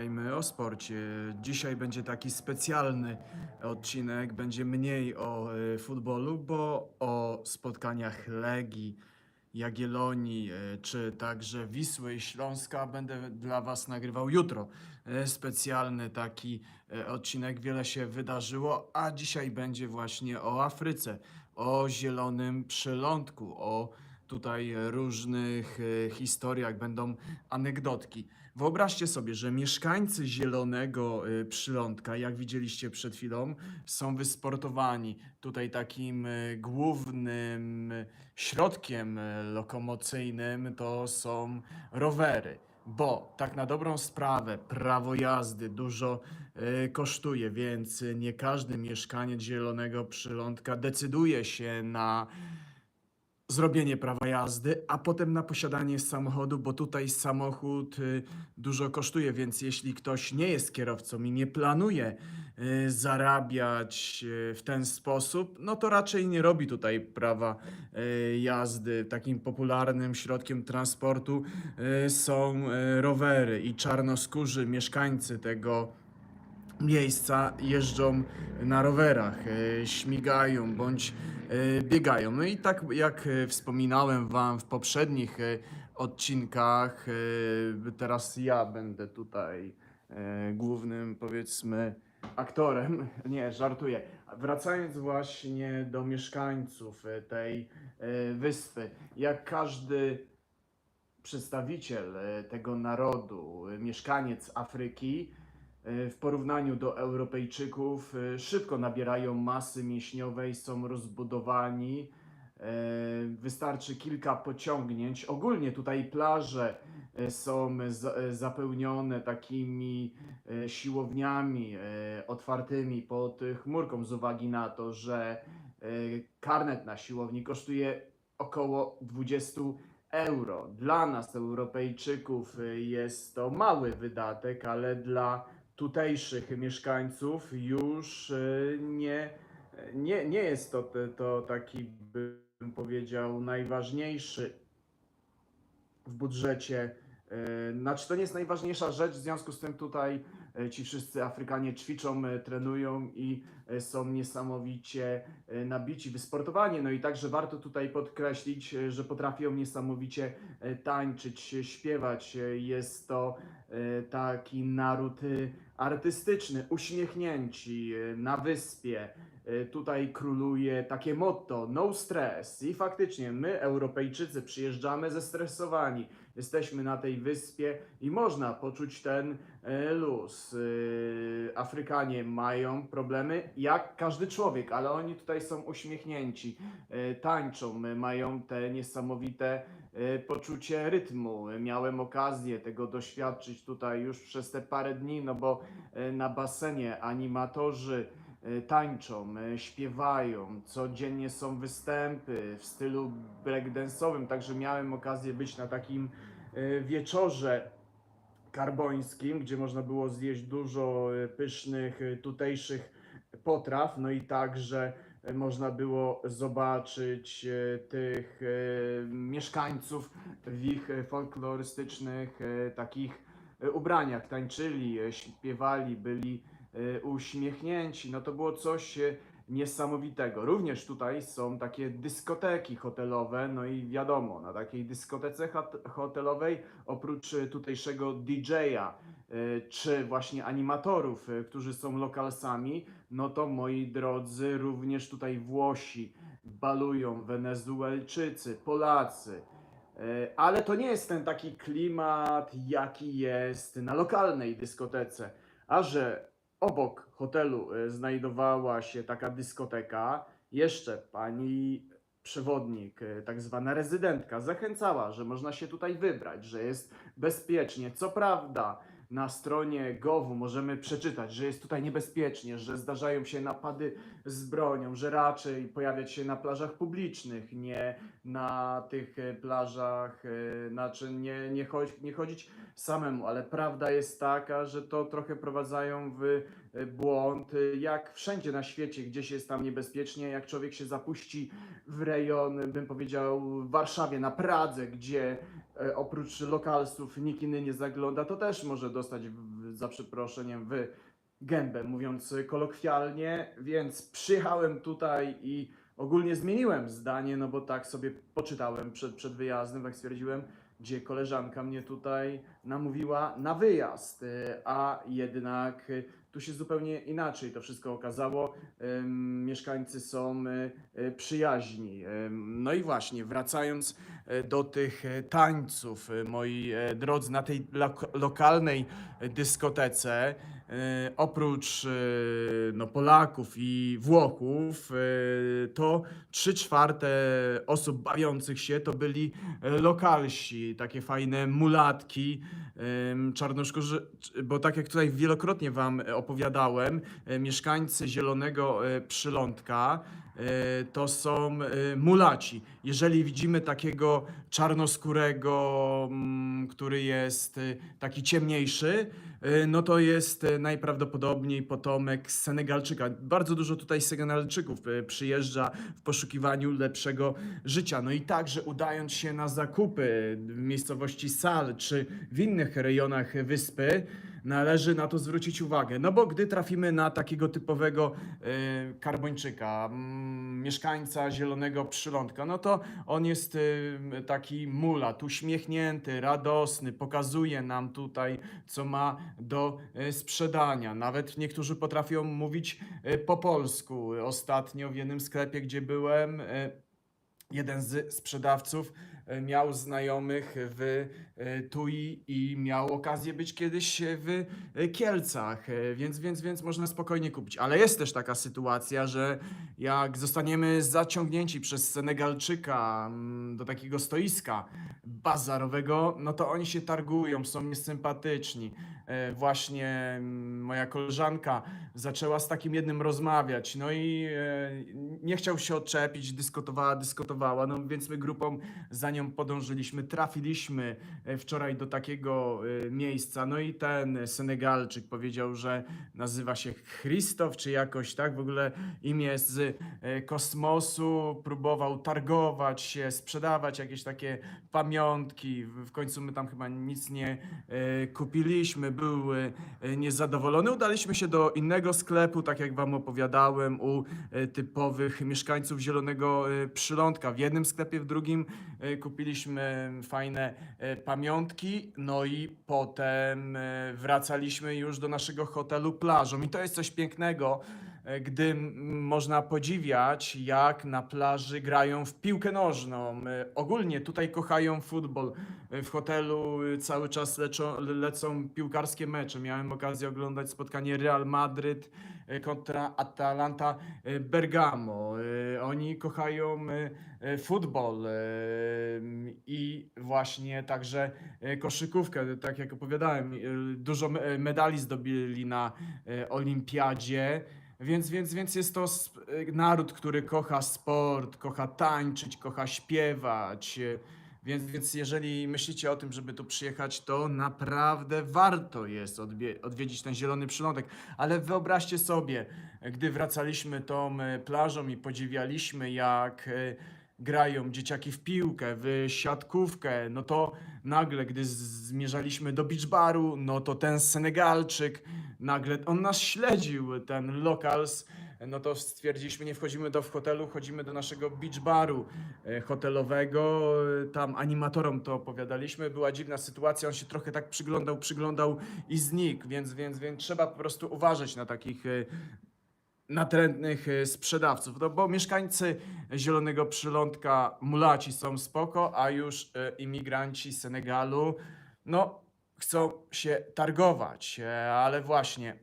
Porozmawiajmy o sporcie. Dzisiaj będzie taki specjalny odcinek, będzie mniej o e, futbolu, bo o spotkaniach Legii, Jagiellonii, e, czy także Wisły i Śląska będę dla Was nagrywał jutro. E, Specjalny taki odcinek, wiele się wydarzyło, a dzisiaj będzie właśnie o Afryce, o zielonym przylądku, o tutaj różnych historiach, będą anegdotki. Wyobraźcie sobie, że mieszkańcy zielonego y, przylądka, jak widzieliście przed chwilą, są wysportowani. Tutaj takim y, głównym y, środkiem lokomocyjnym to są rowery. Bo tak na dobrą sprawę prawo jazdy dużo y, kosztuje, więc nie każdy mieszkaniec zielonego przylądka decyduje się na zrobienie prawa jazdy, a potem na posiadanie samochodu, bo tutaj samochód y, dużo kosztuje, więc jeśli ktoś nie jest kierowcą i nie planuje y, zarabiać y, w ten sposób, no to raczej nie robi tutaj prawa jazdy. Takim popularnym środkiem transportu są rowery i czarnoskórzy mieszkańcy tego miejsca jeżdżą na rowerach, e, śmigają bądź e, biegają. No i tak jak e, wspominałem Wam w poprzednich odcinkach, teraz ja będę tutaj głównym, powiedzmy, aktorem. Nie, żartuję. Wracając właśnie do mieszkańców tej wyspy, jak każdy przedstawiciel tego narodu, mieszkaniec Afryki, w porównaniu do Europejczyków e, szybko nabierają masy mięśniowej, są rozbudowani. e, Wystarczy kilka pociągnięć. Ogólnie tutaj plaże e, są za- e, zapełnione takimi e, siłowniami e, otwartymi pod chmurką z uwagi na to, że e, karnet na siłowni kosztuje około 20 euro. Dla nas, Europejczyków, jest to mały wydatek, ale dla tutejszych mieszkańców już y, nie, nie, nie jest to, to taki, bym powiedział, najważniejszy w budżecie. Y, Znaczy, to nie jest najważniejsza rzecz, w związku z tym tutaj y, ci wszyscy Afrykanie ćwiczą, y, trenują i są niesamowicie nabici, wysportowani. No i także warto tutaj podkreślić, że potrafią niesamowicie tańczyć, śpiewać. Jest to taki naród artystyczny, uśmiechnięci na wyspie. Tutaj króluje takie motto: no stress. I faktycznie my, Europejczycy, przyjeżdżamy zestresowani. Jesteśmy na tej wyspie i można poczuć ten e, luz. Y, Afrykanie mają problemy jak każdy człowiek, ale oni tutaj są uśmiechnięci, e, tańczą, mają te niesamowite e, poczucie rytmu. Miałem okazję tego doświadczyć tutaj już przez te parę dni, no bo e, na basenie animatorzy e, tańczą, e, śpiewają, codziennie są występy w stylu breakdance'owym, także miałem okazję być na takim e, wieczorze karbońskim, gdzie można było zjeść dużo e, pysznych e, tutejszych potraw, no i także e, można było zobaczyć e, tych e, mieszkańców w ich e, folklorystycznych e, takich e, ubraniach, tańczyli, e, śpiewali, byli e, uśmiechnięci, no to było coś e, niesamowitego. Również tutaj są takie dyskoteki hotelowe, no i wiadomo, na takiej dyskotece hot- hotelowej oprócz e, tutejszego DJ-a e, czy właśnie animatorów, e, którzy są lokalsami, no to moi drodzy, również tutaj Włosi balują, Wenezuelczycy, Polacy. Ale to nie jest ten taki klimat, jaki jest na lokalnej dyskotece. A że obok hotelu e, znajdowała się taka dyskoteka, jeszcze pani przewodnik, e, tak zwana rezydentka, zachęcała, że można się tutaj wybrać, że jest bezpiecznie. Co prawda, na stronie GOW-u możemy przeczytać, że jest tutaj niebezpiecznie, że zdarzają się napady z bronią, że raczej pojawiać się na plażach publicznych, nie na tych e, plażach, e, znaczy nie, nie, nie chodzić samemu, ale prawda jest taka, że to trochę prowadzają w e, błąd, jak wszędzie na świecie, gdzieś jest tam niebezpiecznie, jak człowiek się zapuści w rejon, bym powiedział, w Warszawie, na Pradze, gdzie oprócz lokalsów nikt inny nie zagląda, to też może dostać w, za przeproszeniem, w gębę, mówiąc kolokwialnie, więc przyjechałem tutaj i ogólnie zmieniłem zdanie, no bo tak sobie poczytałem przed, przed wyjazdem, tak stwierdziłem, gdzie koleżanka mnie tutaj namówiła na wyjazd, y, a jednak tu się zupełnie inaczej to wszystko okazało. Mieszkańcy są y, y, przyjaźni. No i właśnie, wracając y, do tych tańców, moi e, drodzy, na tej lok- lokalnej dyskotece, oprócz y, no, Polaków i Włochów, y, to trzy czwarte osób bawiących się to byli e, lokalsi, takie fajne mulatki, ym, czarnoszkórzy, bo tak jak tutaj wielokrotnie wam e, opowiadałem, e, mieszkańcy Zielonego e, Przylądka e, to są e, mulaci. Jeżeli widzimy takiego czarnoskórego, mm, który jest e, taki ciemniejszy, e, no to jest e, najprawdopodobniej potomek Senegalczyka. Bardzo dużo tutaj Senegalczyków e, przyjeżdża w poszukiwaniu lepszego życia. No i także udając się na zakupy w miejscowości Sal czy w innych rejonach wyspy, należy na to zwrócić uwagę. No bo gdy trafimy na takiego typowego e, karbończyka, mm, mieszkańca Zielonego Przylądka, no to on jest e, taki mulat, uśmiechnięty, radosny, pokazuje nam tutaj, co ma do e, sprzedania. Nawet niektórzy potrafią mówić po polsku. Ostatnio w jednym sklepie, gdzie byłem, jeden z sprzedawców e, miał znajomych w e, Tui i miał okazję być kiedyś w e, Kielcach, więc, więc, więc można spokojnie kupić. Ale jest też taka sytuacja, że jak zostaniemy zaciągnięci przez Senegalczyka mm, do takiego stoiska bazarowego, no to oni się targują, są niesympatyczni. E, Właśnie mm, moja koleżanka zaczęła z takim jednym rozmawiać, no i e, nie chciał się odczepić, dyskutowała, dyskutowała, no więc my grupą za nią podążyliśmy, trafiliśmy e, wczoraj do takiego miejsca, no i ten Senegalczyk powiedział, że nazywa się Christoph, czy jakoś tak, w ogóle imię z kosmosu, próbował targować się, sprzedawać jakieś takie pamiątki, w końcu my tam chyba nic nie kupiliśmy, był e, e, niezadowolony. Udaliśmy się do innego sklepu, tak jak wam opowiadałem, u e, typowych mieszkańców Zielonego Przylądka. W jednym sklepie, w drugim kupiliśmy fajne pamiątki, no i potem wracaliśmy już do naszego hotelu plażą. I to jest coś pięknego, gdy m, można podziwiać, jak na plaży grają w piłkę nożną. E, Ogólnie tutaj kochają futbol. E, W hotelu e, cały czas leczą, lecą piłkarskie mecze. Miałem okazję oglądać spotkanie Real Madryt e, kontra Atalanta e, Bergamo. E, Oni kochają e, e, futbol e, i właśnie także e, koszykówkę. Tak jak opowiadałem, e, dużo me- medali zdobyli na e, olimpiadzie. Więc, więc, więc jest to e, naród, który kocha sport, kocha tańczyć, kocha śpiewać. e, Więc, więc jeżeli myślicie o tym, żeby tu przyjechać, to naprawdę warto jest odwiedzić ten zielony przylądek. Ale wyobraźcie sobie, gdy wracaliśmy tą e, plażą i podziwialiśmy, jak grają dzieciaki w piłkę, w siatkówkę, no to nagle, gdy zmierzaliśmy do beach baru, no to ten Senegalczyk, nagle on nas śledził, ten locals, no to stwierdziliśmy, nie wchodzimy do w hotelu, chodzimy do naszego beach baru e, hotelowego, tam animatorom to opowiadaliśmy, była dziwna sytuacja, on się trochę tak przyglądał, przyglądał i znikł, więc, więc, więc trzeba po prostu uważać na takich e, natrętnych e, sprzedawców, no bo mieszkańcy Zielonego Przylądka mulaci są spoko, a już e, imigranci z Senegalu, no chcą się targować, e, ale właśnie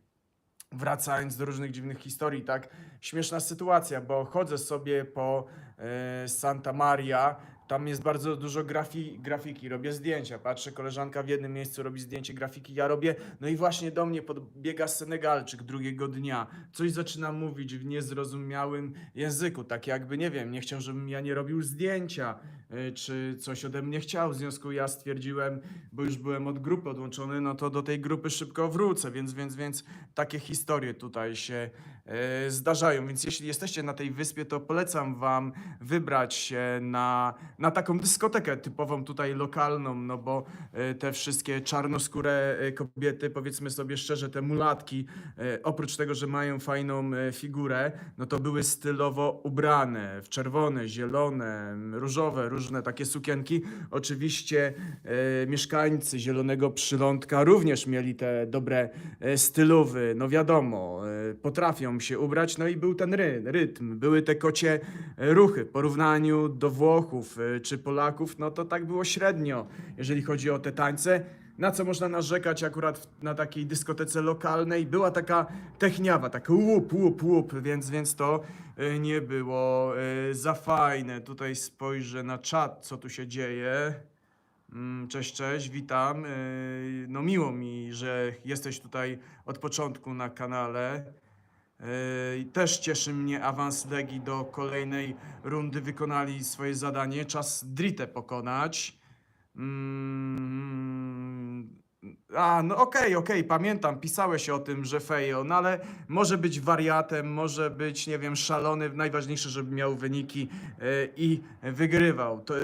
wracając do różnych dziwnych historii, tak śmieszna sytuacja, bo chodzę sobie po e, Santa Maria, tam jest bardzo dużo grafi, grafiki, robię zdjęcia, patrzę, koleżanka w jednym miejscu robi zdjęcie grafiki, ja robię, no i właśnie do mnie podbiega Senegalczyk drugiego dnia, coś zaczyna mówić w niezrozumiałym języku, tak jakby, nie wiem, nie chciał, żebym ja nie robił zdjęcia, czy coś ode mnie chciał, w związku ja stwierdziłem, bo już byłem od grupy odłączony, no to do tej grupy szybko wrócę, więc, więc, więc takie historie tutaj się e, zdarzają, więc jeśli jesteście na tej wyspie, to polecam wam wybrać się na na taką dyskotekę typową tutaj lokalną, no bo e, te wszystkie czarnoskóre e, kobiety, powiedzmy sobie szczerze, te mulatki, e, oprócz tego, że mają fajną e, figurę, no to były stylowo ubrane w czerwone, zielone, różowe, różne takie sukienki. Oczywiście e, mieszkańcy Zielonego Przylądka również mieli te dobre e, stylowy, no wiadomo, e, potrafią się ubrać, no i był ten ry, rytm, były te kocie e, ruchy. W porównaniu do Włochów czy Polaków, no to tak było średnio, jeżeli chodzi o te tańce. Na co można narzekać akurat na takiej dyskotece lokalnej? Była taka techniawa, tak łup, łup, łup, więc, więc to e, nie było e, za fajne. Tutaj spojrzę na czat, co tu się dzieje. Mm, Cześć, cześć, witam. E, No miło mi, że jesteś tutaj od początku na kanale. Też cieszy mnie awans Legii do kolejnej rundy. Wykonali swoje zadanie. Czas Dritę pokonać. Mm, A, no okej, okej, pamiętam, pisałeś o tym, że Fejo, no ale może być wariatem, może być, nie wiem, szalony. Najważniejsze, żeby miał wyniki e, i wygrywał. To, e,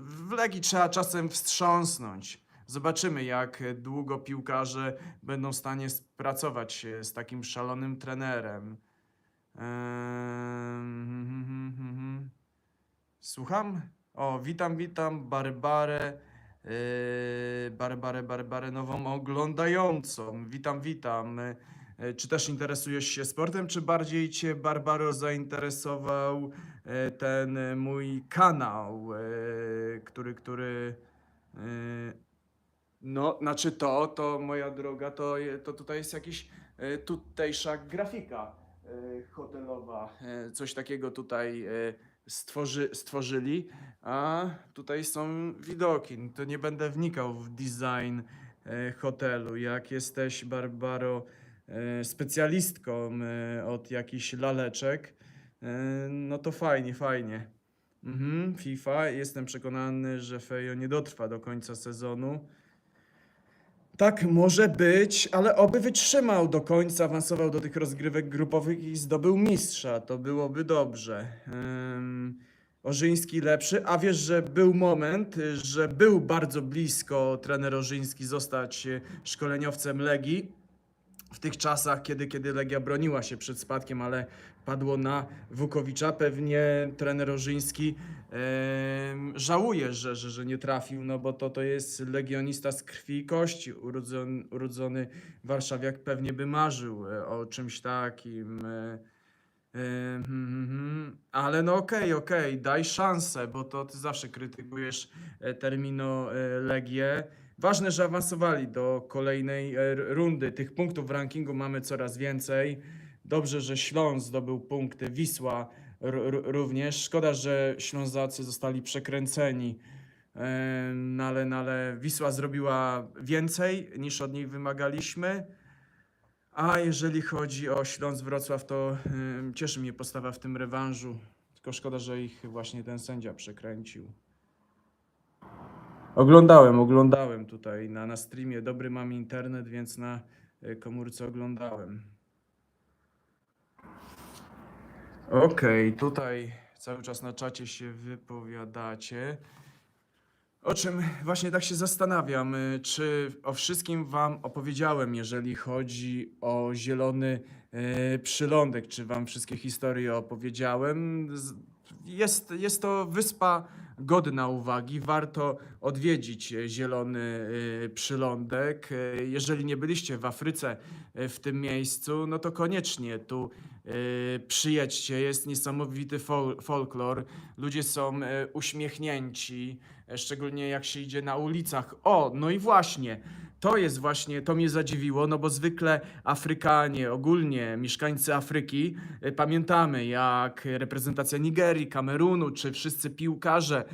w Legii trzeba czasem wstrząsnąć. Zobaczymy, jak długo piłkarze będą w stanie pracować z takim szalonym trenerem. Ehm, Słucham? O, witam, witam, Barbarę, Barbarę, Barbarę nową oglądającą. Witam, witam. Yy, Czy też interesujesz się sportem, czy bardziej cię, Barbaro, zainteresował yy, ten yy, mój kanał, yy, który, który... yy, no, znaczy to, to moja droga, to, to tutaj jest jakiś tutejsza grafika hotelowa. Coś takiego tutaj stworzy, stworzyli, a tutaj są widoki. To nie będę wnikał w design e, hotelu. Jak jesteś, Barbaro, e, specjalistką e, od jakichś laleczek, no to fajnie, fajnie. Mhm, FIFA. Jestem przekonany, że Fejo nie dotrwa do końca sezonu. Tak może być, ale oby wytrzymał do końca, awansował do tych rozgrywek grupowych i zdobył mistrza. To byłoby dobrze. Ym, Orzyński lepszy, a wiesz, że był moment, że był bardzo blisko trener Orzyński zostać szkoleniowcem Legii w tych czasach, kiedy, kiedy Legia broniła się przed spadkiem, ale padło na Wukowicza. Pewnie trener Orzyński em, żałuje, że, że, że nie trafił, no bo to, to jest legionista z krwi i kości. Urodzony, urodzony warszawiak pewnie by marzył e, o czymś takim. e, e, hmm, hmm, hmm. Ale no okej, okej, daj szansę, bo to ty zawsze krytykujesz termino Legię. Ważne, że awansowali do kolejnej e, rundy. Tych punktów w rankingu mamy coraz więcej. Dobrze, że Śląsk zdobył punkty, Wisła również. Szkoda, że Ślązacy zostali przekręceni. No ale, no ale Wisła zrobiła więcej niż od niej wymagaliśmy. A jeżeli chodzi o Śląsk Wrocław, to cieszy mnie postawa w tym rewanżu. Tylko szkoda, że ich właśnie ten sędzia przekręcił. Oglądałem, oglądałem tutaj na, na streamie. Dobry mam internet, więc na y, komórce oglądałem. Okej, tutaj cały czas na czacie się wypowiadacie. O czym właśnie tak się zastanawiam, y, czy o wszystkim Wam opowiedziałem, jeżeli chodzi o zielony y, przylądek, czy Wam wszystkie historie opowiedziałem. Jest, jest to wyspa godna uwagi, warto odwiedzić zielony y, przylądek. Y, Jeżeli nie byliście w Afryce y, w tym miejscu, no to koniecznie tu przyjedźcie. Jest niesamowity fol folklor. Ludzie są uśmiechnięci, szczególnie jak się idzie na ulicach. O, no i właśnie. To jest właśnie, to mnie zadziwiło, no bo zwykle Afrykanie, ogólnie mieszkańcy Afryki, y, pamiętamy jak reprezentacja Nigerii, Kamerunu, czy wszyscy piłkarze,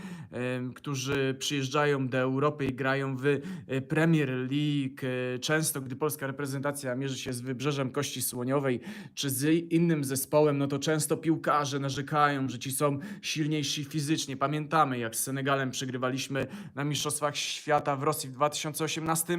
którzy przyjeżdżają do Europy i grają w y, Premier League, y, często gdy polska reprezentacja mierzy się z Wybrzeżem Kości Słoniowej, czy z innym zespołem, no to często piłkarze narzekają, że ci są silniejsi fizycznie. Pamiętamy, jak z Senegalem przegrywaliśmy na Mistrzostwach Świata w Rosji w 2018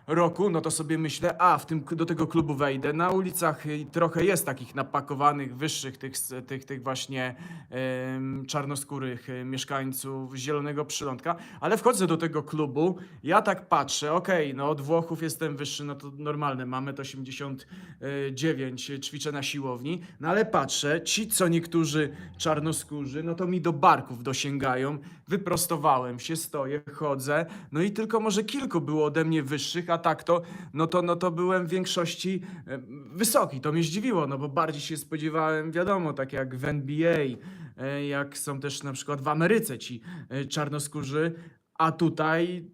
roku, no to sobie myślę, a w tym, do tego klubu wejdę. Na ulicach y, trochę jest takich napakowanych, wyższych, tych, tych, tych właśnie czarnoskórych y, mieszkańców Zielonego Przylądka, ale wchodzę do tego klubu, ja tak patrzę, okej, no od Włochów jestem wyższy, no to normalne, mamy 89, y, ćwiczę na siłowni, no ale patrzę, ci co niektórzy czarnoskórzy, no to mi do barków dosięgają, wyprostowałem się, stoję, chodzę, no i tylko może kilku było ode mnie wyższych, a tak to, no to, no to byłem w większości wysoki, to mnie zdziwiło, no bo bardziej się spodziewałem, wiadomo, tak jak w NBA, e, jak są też na przykład w Ameryce ci e, czarnoskórzy, a tutaj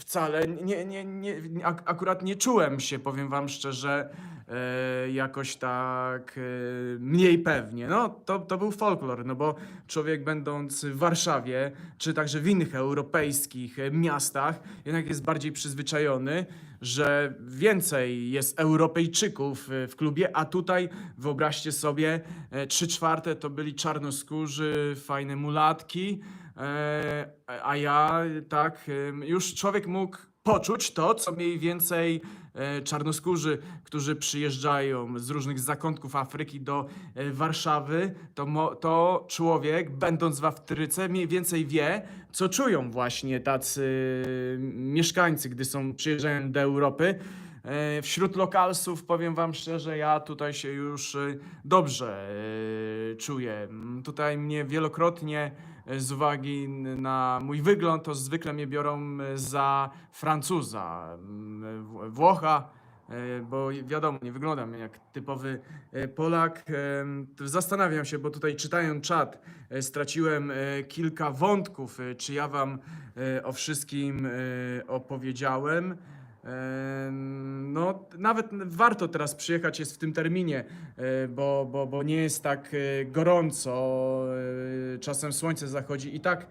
wcale nie, nie, nie, ak- akurat nie czułem się, powiem wam szczerze, jakoś tak e, mniej pewnie. No, to, to był folklor, no bo człowiek będąc w Warszawie, czy także w innych europejskich e, miastach, jednak jest bardziej przyzwyczajony, że więcej jest Europejczyków e, w klubie, a tutaj wyobraźcie sobie, e, trzy czwarte to byli czarnoskórzy, fajne mulatki, E, a ja tak, już człowiek mógł poczuć to, co mniej więcej e, czarnoskórzy, którzy przyjeżdżają z różnych zakątków Afryki do e, Warszawy, to, to człowiek, będąc w Afryce, mniej więcej wie, co czują właśnie tacy mieszkańcy, gdy są, przyjeżdżają do Europy. E, Wśród lokalsów, powiem wam szczerze, ja tutaj się już e, dobrze e, czuję. Tutaj mnie wielokrotnie e, z uwagi na mój wygląd, to zwykle mnie biorą e, za Francuza, Wł- Włocha, e, bo wiadomo, nie wyglądam jak typowy e, Polak. Zastanawiam się, bo tutaj czytając czat, straciłem kilka wątków, czy ja wam o wszystkim opowiedziałem. No, nawet warto teraz przyjechać jest w tym terminie, e, bo, bo, bo nie jest tak e, gorąco. e, Czasem słońce zachodzi i tak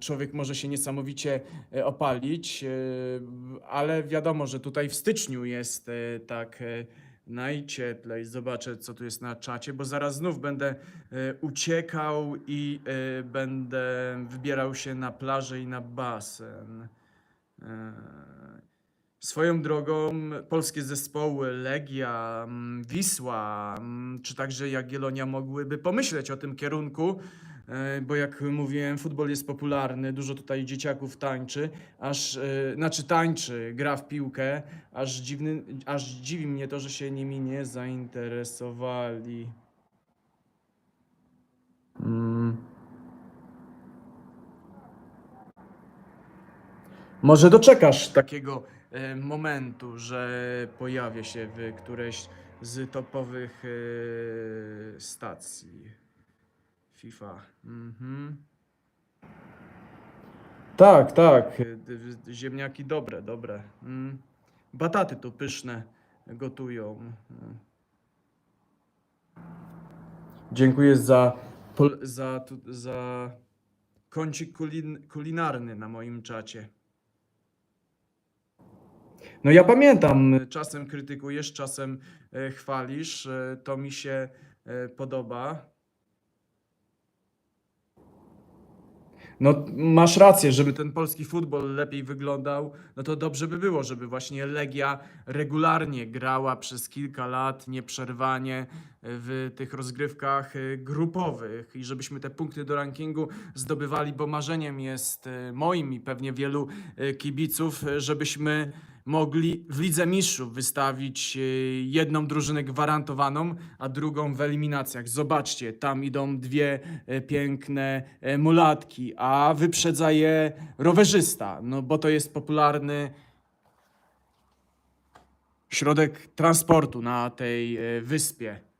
człowiek może się niesamowicie opalić, ale wiadomo, że tutaj w styczniu jest tak najcieplej. Zobaczę, co tu jest na czacie, bo zaraz znów będę uciekał i będę wybierał się na plażę i na basen. Swoją drogą polskie zespoły Legia, mm, Wisła, mm, czy także Jagiellonia mogłyby pomyśleć o tym kierunku, e, bo jak mówiłem, futbol jest popularny, dużo tutaj dzieciaków tańczy, aż, e, znaczy tańczy, gra w piłkę, aż, dziwny, aż dziwi mnie to, że się nimi nie zainteresowali. Mm. Może doczekasz takiego momentu, że pojawię się w którejś z topowych e, stacji FIFA. Mhm. Tak, tak. e, Ziemniaki dobre, dobre. Mm. Bataty tu pyszne gotują. Mm. Dziękuję za, za, za kącik kulin, kulinarny na moim czacie. No ja pamiętam, czasem krytykujesz, czasem e, chwalisz, e, to mi się e, podoba. No masz rację, żeby ten polski futbol lepiej wyglądał, no to dobrze by było, żeby właśnie Legia regularnie grała przez kilka lat, nieprzerwanie w tych rozgrywkach e, grupowych i żebyśmy te punkty do rankingu zdobywali, bo marzeniem jest e, moim i pewnie wielu e, kibiców, żebyśmy mogli w Lidze Mistrzów wystawić jedną drużynę gwarantowaną, a drugą w eliminacjach. Zobaczcie, tam idą dwie piękne mulatki, a wyprzedza je rowerzysta, no bo to jest popularny środek transportu na tej wyspie.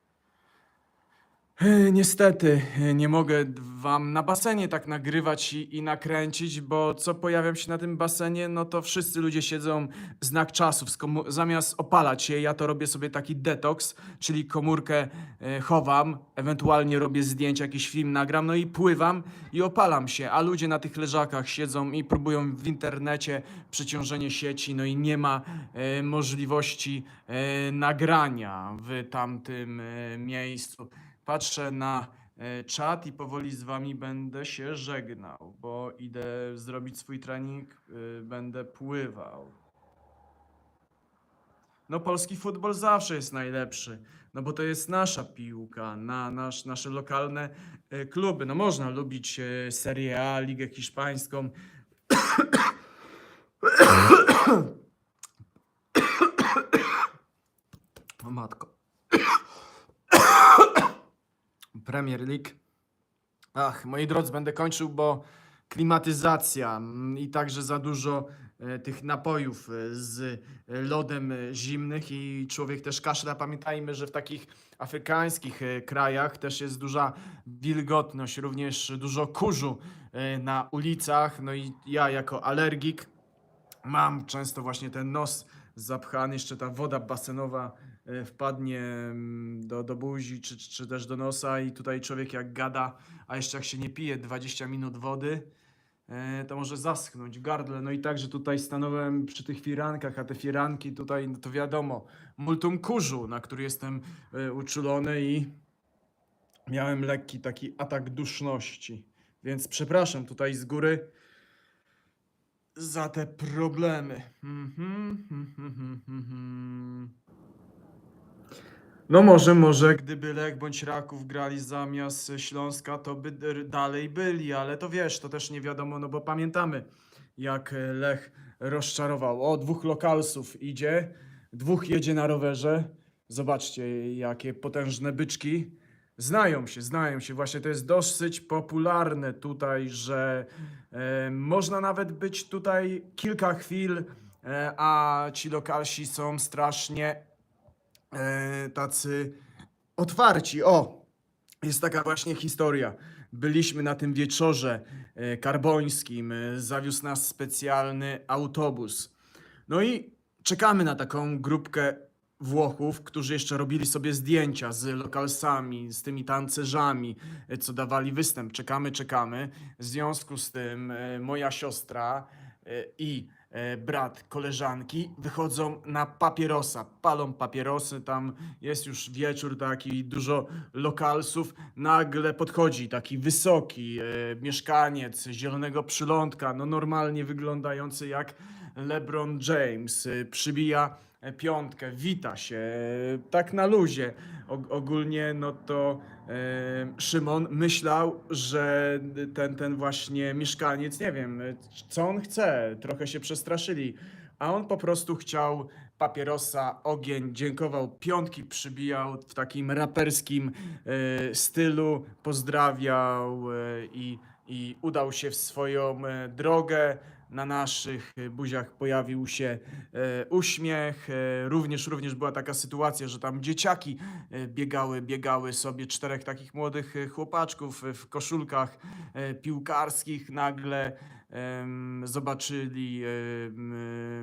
E, Niestety e, nie mogę wam na basenie tak nagrywać i, i nakręcić, bo co pojawiam się na tym basenie, no to wszyscy ludzie siedzą znak czasów. Zamiast opalać się, ja to robię sobie taki detoks, czyli komórkę e, chowam, ewentualnie robię zdjęcia, jakiś film nagram, no i pływam i opalam się, a ludzie na tych leżakach siedzą i próbują w internecie przeciążenie sieci, no i nie ma e, możliwości e, nagrania w tamtym e, miejscu. Patrzę na e, czat i powoli z wami będę się żegnał, bo idę zrobić swój trening, y, będę pływał. no polski futbol zawsze jest najlepszy, no bo to jest nasza piłka, na, nasz, nasze lokalne e, kluby. No można lubić e, Serie A, Ligę Hiszpańską. O matko. Premier League. Ach, moi drodzy, będę kończył, bo klimatyzacja mm, i także za dużo e, tych napojów e, z e, lodem zimnych i człowiek też kaszla. Pamiętajmy, że w takich afrykańskich krajach też jest duża wilgotność, również dużo kurzu na ulicach. No i ja jako alergik mam często właśnie ten nos zapchany, jeszcze ta woda basenowa wpadnie mm, do, do buzi czy, czy też do nosa i tutaj człowiek jak gada, a jeszcze jak się nie pije 20 minut wody, e, to może zaschnąć w gardle. No i także tutaj stanąłem przy tych firankach, a te firanki tutaj, no to wiadomo, multum kurzu, na który jestem e, uczulony i miałem lekki taki atak duszności. Więc przepraszam tutaj z góry za te problemy. Mhm, mhm, mhm, mhm. No może, może gdyby Lech bądź Raków grali zamiast Śląska, to by dalej byli, ale to wiesz, to też nie wiadomo, no bo pamiętamy jak Lech rozczarował. O, dwóch lokalsów idzie, dwóch jedzie na rowerze. Zobaczcie, jakie potężne byczki. Znają się, znają się. Właśnie to jest dosyć popularne tutaj, że e, można nawet być tutaj kilka chwil, e, a ci lokalsi są strasznie tacy otwarci. O, jest taka właśnie historia. Byliśmy na tym wieczorze e, karbońskim, e, zawiózł nas specjalny autobus. No i czekamy na taką grupkę Włochów, którzy jeszcze robili sobie zdjęcia z lokalsami, z tymi tancerzami, e, co dawali występ. Czekamy, czekamy. W związku z tym e, moja siostra e, i e, brat koleżanki wychodzą na papierosa, palą papierosy, tam jest już wieczór taki, dużo lokalsów. Nagle podchodzi taki wysoki e, mieszkaniec zielonego przylądka, no normalnie wyglądający jak LeBron James, e, przybija e, piątkę, wita się, e, tak na luzie. Og- ogólnie no to e, Szymon myślał, że ten, ten właśnie mieszkaniec, nie wiem, co on chce, trochę się przestraszyli, a on po prostu chciał papierosa, ogień, dziękował, piątki przybijał w takim raperskim e, stylu, pozdrawiał e, i, i udał się w swoją e, drogę. Na naszych e, buziach pojawił się e, uśmiech. E, również, również była taka sytuacja, że tam dzieciaki biegały, biegały sobie, czterech takich młodych chłopaczków w koszulkach piłkarskich. Nagle zobaczyli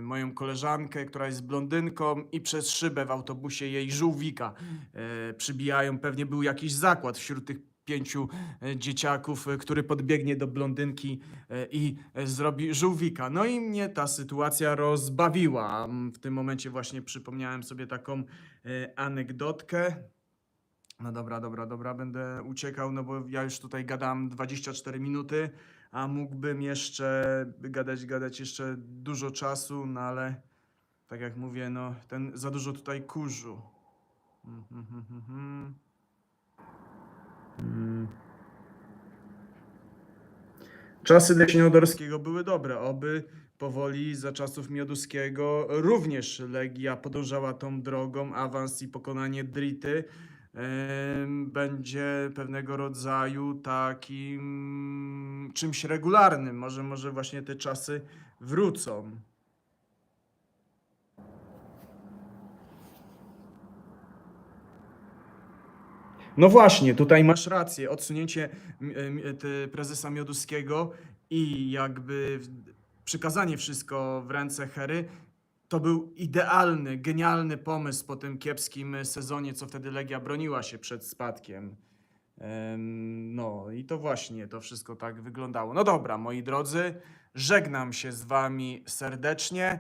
moją koleżankę, która jest blondynką i przez szybę w autobusie jej żółwika przybijają. Pewnie był jakiś zakład wśród tych pięciu e, dzieciaków, e, który podbiegnie do blondynki e, i zrobi żółwika. No i mnie ta sytuacja rozbawiła. Mm, W tym momencie właśnie przypomniałem sobie taką anegdotkę. No dobra, dobra, dobra, będę uciekał, no bo ja już tutaj gadam 24 minuty, a mógłbym jeszcze gadać, gadać jeszcze dużo czasu, no ale tak jak mówię, no ten za dużo tutaj kurzu. Mhm, mhm, mhm. Mm. Czasy Leśniodorskiego były dobre, oby powoli za czasów Mioduskiego również Legia podążała tą drogą, awans i pokonanie Drity będzie pewnego rodzaju takim czymś regularnym. Może, może właśnie te czasy wrócą. No właśnie, tutaj masz rację. Odsunięcie m- m- te- prezesa Mioduskiego i jakby przekazanie wszystko w ręce Hery to był idealny, genialny pomysł po tym kiepskim sezonie, co wtedy Legia broniła się przed spadkiem. Em, No i to właśnie to wszystko tak wyglądało. No dobra, moi drodzy, żegnam się z wami serdecznie.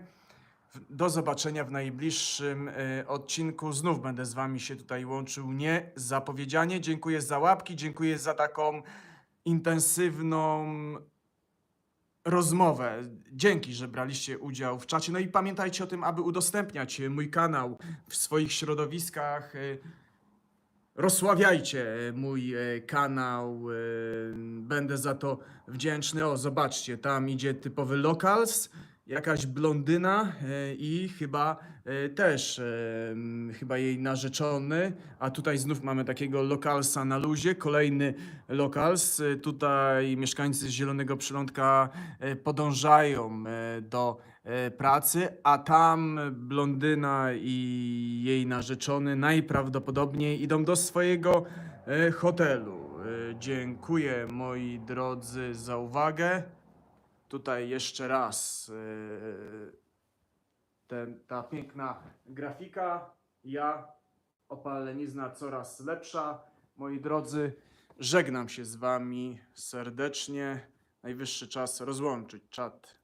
Do zobaczenia w najbliższym y, odcinku. Znów będę z wami się tutaj łączył niezapowiedzianie. Dziękuję za łapki, dziękuję za taką intensywną rozmowę. Dzięki, że braliście udział w czacie. No i pamiętajcie o tym, aby udostępniać mój kanał w swoich środowiskach. e, Rozsławiajcie e, mój kanał, będę za to wdzięczny. O, zobaczcie, tam idzie typowy locals, jakaś blondyna e, i chyba e, też e, chyba jej narzeczony, a tutaj znów mamy takiego lokalsa na luzie, kolejny lokals. Tutaj mieszkańcy Zielonego Przylądka podążają do pracy, a tam blondyna i jej narzeczony najprawdopodobniej idą do swojego hotelu. Dziękuję moi drodzy za uwagę. Tutaj jeszcze raz e, ten, ta piękna grafika. Ja, opalenizna coraz lepsza. Moi drodzy, żegnam się z wami serdecznie. Najwyższy czas rozłączyć czat.